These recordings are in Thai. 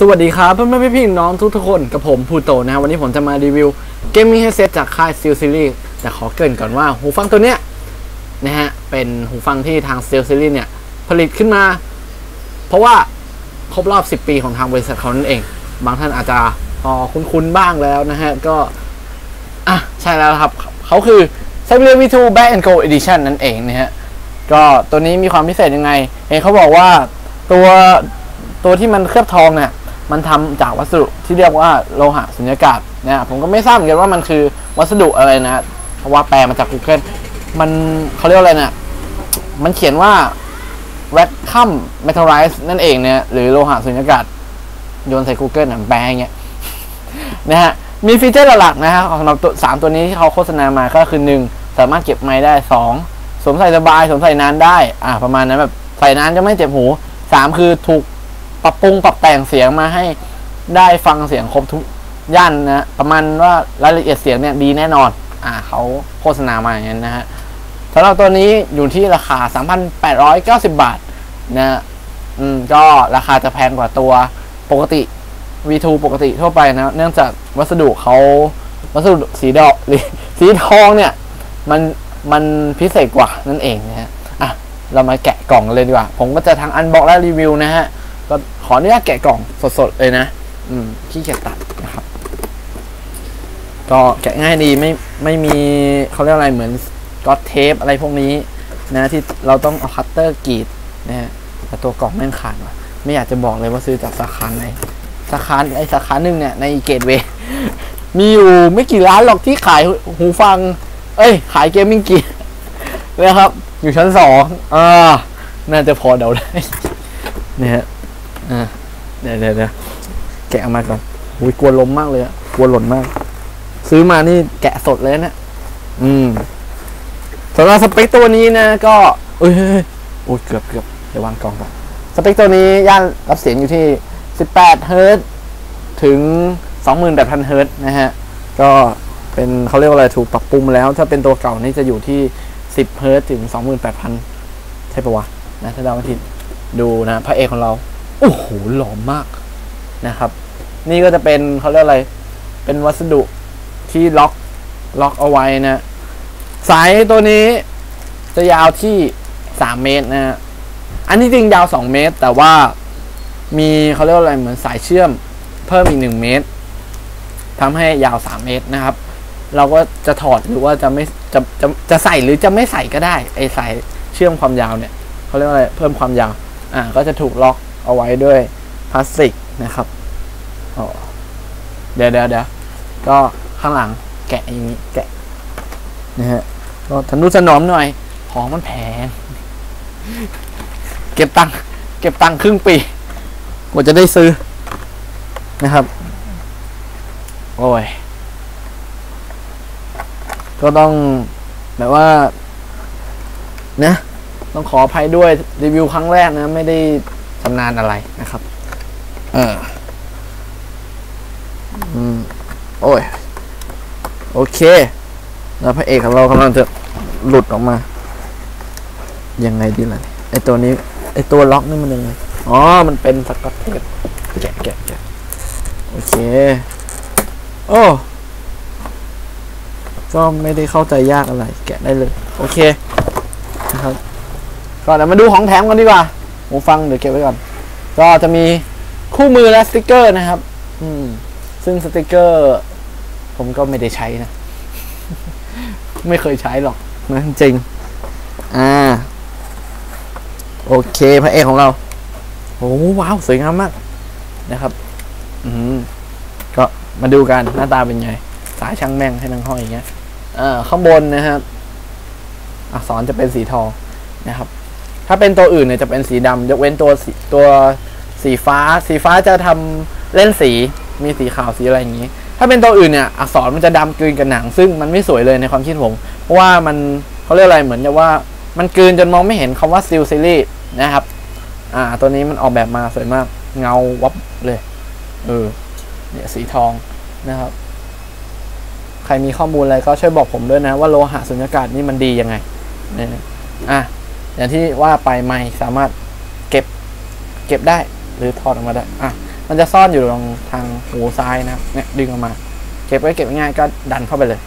สวัสดีครับเพื่อนๆพี่ๆน้องทุกๆคนกับผมพูโตนะ วันนี้ผมจะมารีวิวเกมมิ่งเฮดเซตจากค่าย Steel Series แต่ขอเกริ่นก่อนว่าหูฟังตัวเนี้ยนะฮะ เป็นหูฟังที่ทาง Steel Series เนี่ย ผลิตขึ้นมา เพราะว่าครบรอบ 10 ปีของทางบริษัทเขานั่นเอง บางท่านอาจจะพอคุ้นๆบ้างแล้วนะฮะ ก็ อะ ใช่แล้วครับ เขาคือ c y b e r V2 Back and Go Edition นั่นเองนะฮะ ก็ตัวนี้มีความพิเศษยังไงเห็นเขาบอกว่าตัวตัวที่มันเคลือบทองเนี่ย มันทำจากวัสดุที่เรียกว่าโลหะสุญญากาศนะผมก็ไม่ทราบเหมือนกันว่ามันคือวัสดุอะไรนะ เพราะว่าแปลมาจาก Google มันเขาเรียกอะไรเนี่ยมันเขียนว่า vacuum metallized นั่นเองเนี่ยหรือโลหะสุญญากาศโยนใส่ Google นะแปลอย่างเงี้ยนะฮะมีฟีเจอร์หลักๆนะฮะสำหรับตัวสามตัวนี้ที่เขาโฆษณามาก็คือหนึ่งสามารถเก็บไม้ได้สองสวมใส่สบายสวมใส่นานได้ อ่าประมาณนั้นแบบใส่นานจะไม่เจ็บหูสามคือถูก ปรับปรุงปรับแต่งเสียงมาให้ได้ฟังเสียงครบทุกย่านนะประมาณว่ารายละเอียดเสียงเนี่ยดีแน่นอน อ่าเขาโฆษณามาอย่างนั้นนะฮะสำหรับตัวนี้อยู่ที่ราคา 3,890 บาทนะอืมก็ราคาจะแพงกว่าตัวปกติ V2 ปกติทั่วไปนะ เนื่องจากวัสดุเขาวัสดุสีดอกหรือสีทองเนี่ย มันมันพิเศษกว่านั่นเองนะฮะ อะ เรามาแกะกล่องเลยดีกว่า ผมก็จะทั้งอันบ็อกและรีวิวนะฮะ ขออนุญาตแกะกล่องสดๆเลยนะ อืมขี้เกียจตัดนะครับ ก็แกะง่ายดีไม่ไม่มีเขาเรียกอะไรเหมือนก็เทปอะไรพวกนี้นะที่เราต้องเอาคัตเตอร์กรีดนะฮะแต่ตัวกล่องแม่งขาดว่ะไม่อยากจะบอกเลยว่าซื้อจากสาขาไหนสาขาไอสาขาหนึ่งเนี่ยในเกตเวย์มีอยู่ไม่กี่ร้านหรอกที่ขายหูฟัง เอ้ย ขายเกมมิ่งกีนะครับ อยู่ชั้นสองอ่า น่าจะพอเดาได้เนี่ยฮะ อ่าเดี๋ยวเดี๋ยวเดี๋ยวแกะออกมาก่อนอุ้ยกลัวล้มมากเลยอะกลัวหล่นมาก ซื้อมานี่แกะสดเลยนะอืมสำหรับสเปคตัวนี้นะ ก็เอ้ยเฮ้ยเฮ้ยโอ้ยเกือบเกือบเดี๋ยววางกล่องก่อนสเปคตัวนี้ย่านรับเสียงอยู่ที่ 18เฮิร์ตถึง 28,000เฮิร์ตนะฮะ ก็เป็นเขาเรียกว่าอะไรถูกปรับปรุงแล้วถ้าเป็นตัวเก่านี่จะอยู่ที่ 10เฮิร์ตถึง 28,000 ใช่ปะวะนะถ้าเราไม่ผิดดูนะ พระเอกของเรา โอ้โหหล่อมากนะครับ นี่ก็จะเป็นเขาเรียกอะไร เป็นวัสดุที่ล็อกล็อกเอาไว้นะ สายตัวนี้จะยาวที่ 3 เมตรนะฮะอันนี้จริงยาว 2 เมตร แต่ว่ามีเขาเรียกอะไรเหมือนสายเชื่อมเพิ่มอีก 1 เมตรทำให้ยาว 3 เมตรนะครับ เราก็จะถอดหรือว่าจะไม่จะจะจะใส่หรือจะไม่ใส่ก็ได้ไอสายเชื่อมความยาวเนี่ยเขาเรียกอะไรเพิ่มความยาว อ่าก็จะถูกล็อก เอาไว้ด้วยพลาสติกนะครับเดี๋ยวเดี๋ยวเดี๋ยวก็ข้างหลังแกะอย่างนี้แกะนะฮะก็ทนุถนอมหน่อย ของมันแพงเก็บตังค์เก็บตังค์ครึ่งปีกว่าจะได้ซื้อนะครับ โอ้ย ก็ต้องแบบว่า นะ ต้องขออภัยด้วยรีวิวครั้งแรกนะ ไม่ได้ำนาญอะไรนะครับเอออืมโอ้ย โอเคแล้วพระเอกของเรากำลังจะหลุดออกมา ยังไงดีล่ะไอตัวนี้ ไอตัวล็อกนี่มันยังไง อ๋อ มันเป็นสกอตเทปแกะแกะแกะโอเค โอ้ก็ไม่ได้เข้าใจยากอะไร แกะได้เลย โอเคนะครับก็เดี๋ยวมาดูของแถมกันดีกว่า หูฟังเดี๋ยวเก็บไว้ก่อน ก็จะมีคู่มือและสติกเกอร์นะครับ อืม ซึ่งสติกเกอร์ ผมก็ไม่ได้ใช้นะ ไม่เคยใช้หรอกนะจริง อ่า โอเคพระเอกของเราโอ้ว้าว สวยงามมาก นะครับ อืมก็มาดูกันหน้าตาเป็นไง สายช่างแม่งให้นั่งห้อยอย่างเงี้ย เอ่อ ข้างบนนะครับอักษรจะเป็นสีทองนะครับ ถ้าเป็นตัวอื่นเนี่ยจะเป็นสีดำยกเว้นตัวสีตัวสีฟ้า สีฟ้าจะทำเล่นสีมีสีขาวสีอะไรอย่างนี้ ถ้าเป็นตัวอื่นเนี่ยอักษรมันจะดำกลืนกับหนัง ซึ่งมันไม่สวยเลยในความคิดผมเพราะว่ามันเขาเรียกอะไรเหมือนกับว่ามันกลืนจนมองไม่เห็นคำว่า Steel Series นะครับ อ่า ตัวนี้มันออกแบบมาสวยมาก เงาวับเลย เออ เนี่ยสีทองนะครับ ใครมีข้อมูลอะไรก็ช่วยบอกผมด้วยนะ ว่าโลหะสุญญากาศนี่มันดียังไงเนะอะ อย่างที่ว่าไปไม่สามารถเก็บเก็บได้หรือถอดออกมาได้อะมันจะซ่อนอยู่ตรงทางหูซ้ายนะเนี่ยดึงออกมา เก็บไว้เก็บง่ายก็ดันเข้าไปเลย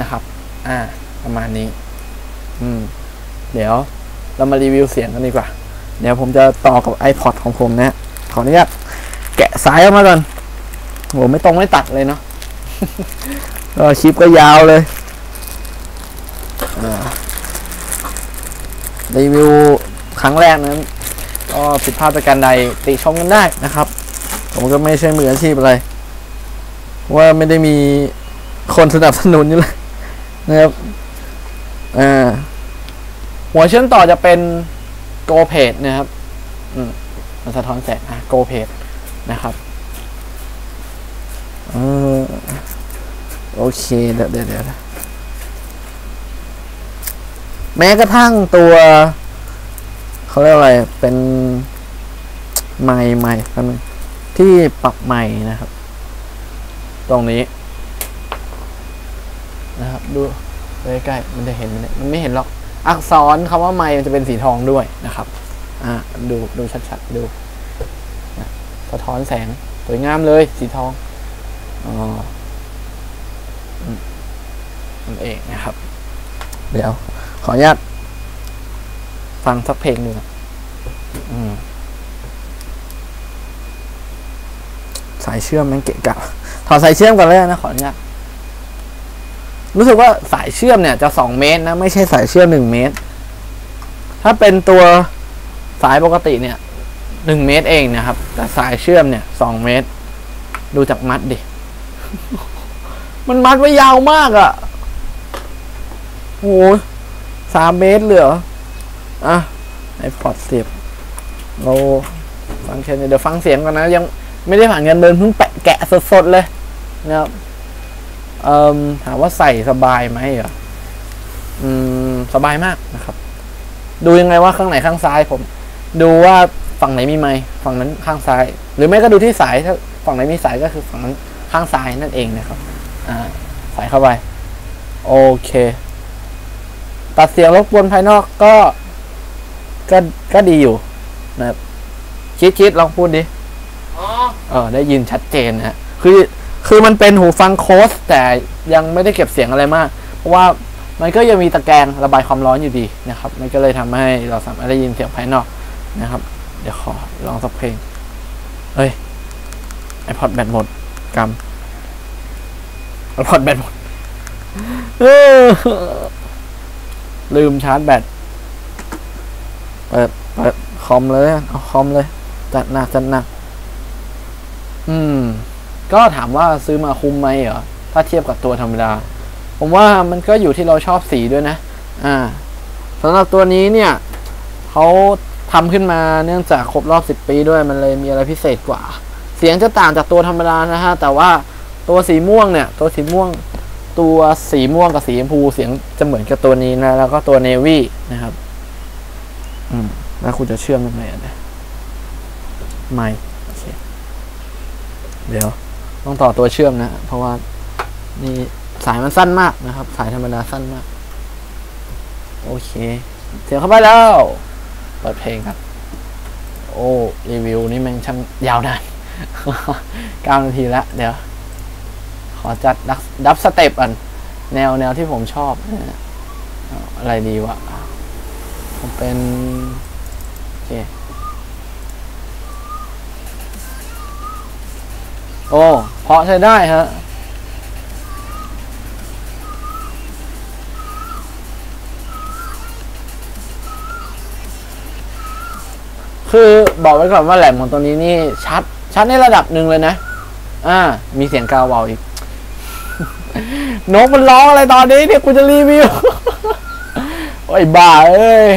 นะครับ อ่า ประมาณนี้ อืม เดี๋ยวเรามารีวิวเสียงกันดีกว่า เดี๋ยวผมจะต่อกับ iPod ของผมนะ ขออนุญาตแกะสายออกมาก่อนโหไม่ตรงไม่ตัดเลยเนาะก็คลิปก็ยาวเลยอ่า รีวิวครั้งแรกนั้น ก็ผิดพลาดประการใดติชมกันได้นะครับ ผมก็ไม่ใช่มืออาชีพอะไรเพราะว่าไม่ได้มีคนสนับสนุนอยู่เลยนะครับอ่าหัวเชื่อมต่อจะเป็นโกเพดนะครับ อืมมันสะท้อนแสงอะโกเพดนะครับเออโอเค เดี๋ยวเดี๋ยวเดี๋ยว แม้กระทั่งตัวเขาเรียกอะไรเป็นไม้ไม้กันที่ปรับไม้นะครับ ตรงนี้ นะครับ ดูใกล้ๆมันจะเห็นมเนี่ยมันไม่เห็นหรอก อักษรคำว่าไม้มันจะเป็นสีทองด้วยนะครับ อ่าดูดูชัดๆดูสะท้อนแสงสวยงามเลยสีทองอ๋อมนั่นเองนะครับ เดี๋ยว ขออนุญาตฟังสักเพลงหนึ่งอืมสายเชื่อมมันเกะกะถอดสายเชื่อมก่อนเลยนะขออนุญาตรู้สึกว่าสายเชื่อมเนี่ยจะสองเมตรนะ ไม่ใช่สายเชื่อมหนึ่งเมตร ถ้าเป็นตัวสายปกติเนี่ยหนึ่งเมตรเองนะครับ แต่สายเชื่อมเนี่ยสองเมตร ดูจากมัดดิ มันมัดไว้ยาวมากอะ่ะโอ้ย สามเมตรเลยเหรอ อะไอพอดเสียบเราฟังแค่นี้เดี๋ยวฟังเสียงก่อนนะ ยังไม่ได้ผ่านเงินเดินเพิ่งแปะแกะสดๆเลยนะครับเอ่อถามว่าใส่สบายไหมเหรอ อืม สบายมากนะครับ ดูยังไงว่าข้างไหนข้างซ้ายผม ดูว่าฝั่งไหนมีไม้ฝั่งนั้นข้างซ้าย หรือไม่ก็ดูที่สายถ้าฝั่งไหนมีสายก็คือฝั่งนั้นข้างซ้ายนั่นเองนะครับ อ่าใส่เข้าไป โอเค ตัดเสียงรบกวนภายนอกก็ก็ก็ดีอยู่นะครับคิดคิดลองพูดดิอ๋อเออได้ยินชัดเจนนะฮะคือคือมันเป็นหูฟังโค้สแต่ยังไม่ได้เก็บเสียงอะไรมาก เพราะว่ามันก็ยังมีตะแกรงระบายความร้อนอยู่ดีนะครับ มันก็เลยทำให้เราสามารถได้ยินเสียงภายนอกนะครับ เดี๋ยวขอลองสักเพลงเฮ้ยไอพอดแบตหมดกำไอพอดแบตหมดเออ ลืมชาร์จแบตเปิดเปิดคอมเลยเอาคอมเลย จัดหนักจัดหนัก อืม ก็ถามว่าซื้อมาคุ้มไหมเหรอ ถ้าเทียบกับตัวธรรมดา ผมว่ามันก็อยู่ที่เราชอบสีด้วยนะ อ่าสำหรับตัวนี้เนี่ย เขาทำขึ้นมาเนื่องจากครบรอบ 10 ปีด้วยมันเลยมีอะไรพิเศษกว่า เสียงจะต่างจากตัวธรรมดานะฮะ แต่ว่าตัวสีม่วงเนี่ย ตัวสีม่วง ตัวสีม่วงกับสีชมพูเสียงจะเหมือนกับตัวนี้นะ แล้วก็ตัวเนวี่นะครับ อืม แล้วคุณจะเชื่อมยังไงอะเนี่ยไม่โอเคเดี๋ยว ต้องต่อตัวเชื่อมนะ เพราะว่านี่สายมันสั้นมากนะครับ สายธรรมดาสั้นมาก โอเค เสียงเข้าไปแล้ว เปิดเพลงครับ โอ้ รีวิวนี่แมันช่างยาวนานเก้านาทีแล้ว เดี๋ยว ขอจัดดับสเต็ปอัน แนวแนวที่ผมชอบ อะไรดีวะ ผมเป็นโอเคโอ้เพราะใช้ได้ฮะคือบอกไว้ก่อนว่าแหลมของตัวนี้นี่ชัด ชัดในระดับหนึ่งเลยนะ อ่า มีเสียงกาวเบาอีก นกมันร้องอะไรตอนนี้เนี่ยกูจะรีวิว โอ้ยบ้าเอ้ย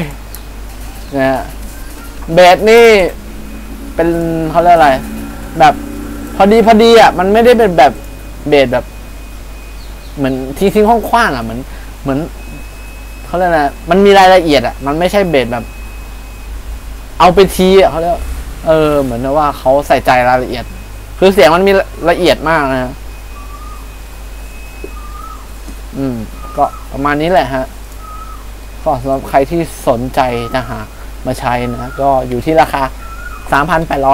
นะฮะเบสนี่ เป็นเขาเรียกอะไร แบบ พอดีพอดีอะ มันไม่ได้เป็นแบบเบสแบบ เหมือนทิ้งทิ้งห้องคว้างๆอะเหมือน เหมือนเขาเรียกอะไรมันมีรายละเอียดอะ มันไม่ใช่เบสแบบ เอาไปทีอะเขาเรียกเออ เหมือนว่าเขาใส่ใจรายละเอียด คือเสียงมันมีละเอียดมากนะ อืม ก็ประมาณนี้แหละฮะก็สำหรับใครที่สนใจจะหามาใช้นะก็อยู่ที่ราคา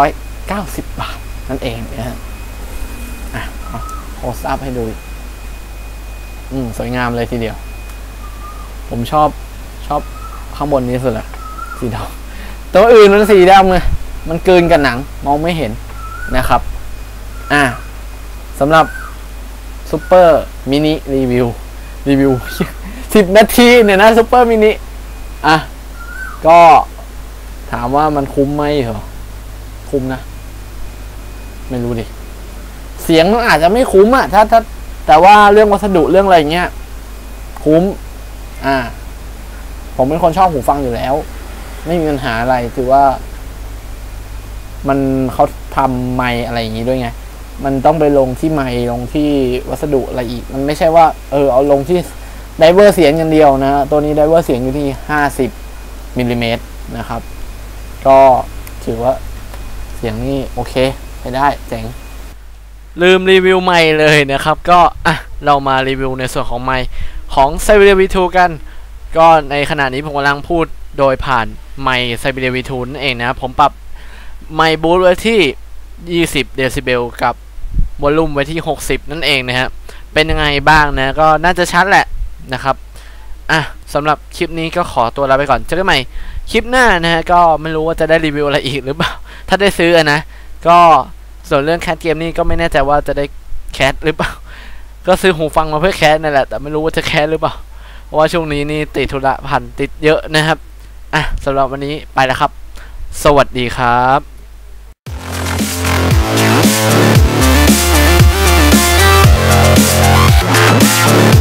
3,890 บาท นั่นเองนะฮะอะโคสอัพให้ดู อืม สวยงามเลยทีเดียว ผมชอบชอบข้างบนนี้สุดละสีดำตัวอื่นมันสีดำไงมันเกินกับหนัง มองไม่เห็นนะครับ อะสำหรับซูเปอร์มินิรีวิว รีวิวสิบนาทีเนี่ยนะซูเปอร์มินิอะ ก็ถามว่ามันคุ้มไหมเหรอ คุ้มนะ ไม่รู้ดิ เสียงมันอาจจะไม่คุ้มอะถ้าถ้า แต่ว่าเรื่องวัสดุเรื่องอะไรเงี้ย คุ้ม อ่า ผมเป็นคนชอบหูฟังอยู่แล้ว ไม่มีปัญหาอะไรถือว่า มันเขาทำไมอะไรอย่างนี้ด้วยไง มันต้องไปลงที่ไมค์ลงที่วัสดุอะไรอีก มันไม่ใช่ว่า เออเอาลงที่ไดเวอร์เสียงอย่างเดียวนะ ตัวนี้ไดเวอร์เสียงอยู่ที่ห้าสิบมิลลิเมตรนะครับ ก็ถือว่าเสียงนี่โอเคใช้ได้เจ๋งลืมรีวิวไมค์เลยนะครับ ก็อะเรามารีวิวในส่วนของไมค์ของ s i b e r i a V2 กัน ก็ในขณะนี้ผมกำลังพูดโดยผ่านไมค์ s i b e r i a V2 นั่นเองนะผมปรับไมค์บูทไว้ที่ 20 เดซิเบลกับ วอลลุ่มไว้ที่ 60 นั่นเองนะฮะ เป็นยังไงบ้างนะ ก็น่าจะชัดแหละนะครับ อะสำหรับคลิปนี้ก็ขอตัวลาไปก่อน เจอกันใหม่คลิปหน้านะฮะ ก็ไม่รู้ว่าจะได้รีวิวอะไรอีกหรือเปล่า ถ้าได้ซื้อนะ ก็ส่วนเรื่องแคสเกมนี่ก็ไม่แน่ใจว่าจะได้แคสหรือเปล่า ก็ซื้อหูฟังมาเพื่อแคสนั่นแหละ แต่ไม่รู้ว่าจะแคสหรือเปล่า เพราะว่าช่วงนี้นี่ติดธุระพันติดเยอะนะครับ อะสำหรับวันนี้ไปแล้วครับ สวัสดีครับ Thank